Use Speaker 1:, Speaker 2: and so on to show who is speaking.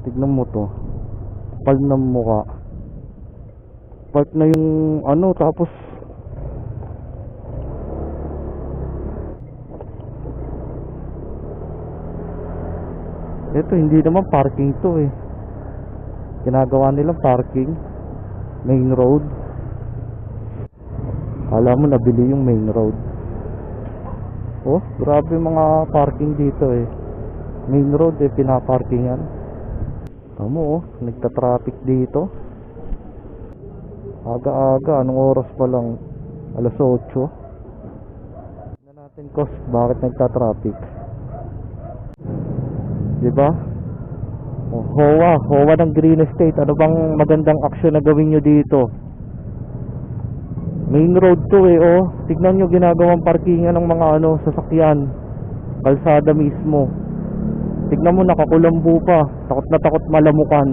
Speaker 1: Tignan mo to. Kapal ng mukha. Park na yung ano, tapos Ito, hindi naman parking to eh. Ginagawa nilang parking. Main road. Alam mo, nabili yung main road. Oh, grabe mga parking dito eh. Main road eh, pinaparkingan. Tamo oh, nagta-traffic dito. Aga-aga, anong oras pa lang? Alas 8. Tignan natin cost, bakit nagta-traffic? Di ba? Oh, HOA, HOA ng Green Estate. Ano bang magandang aksyon na gawin nyo dito? Main road to eh, oh. Tignan nyo ginagawang parkingan ng mga ano, sasakyan. Kalsada mismo. Tignan mo, nakakulambo pa. Takot na takot malamukan.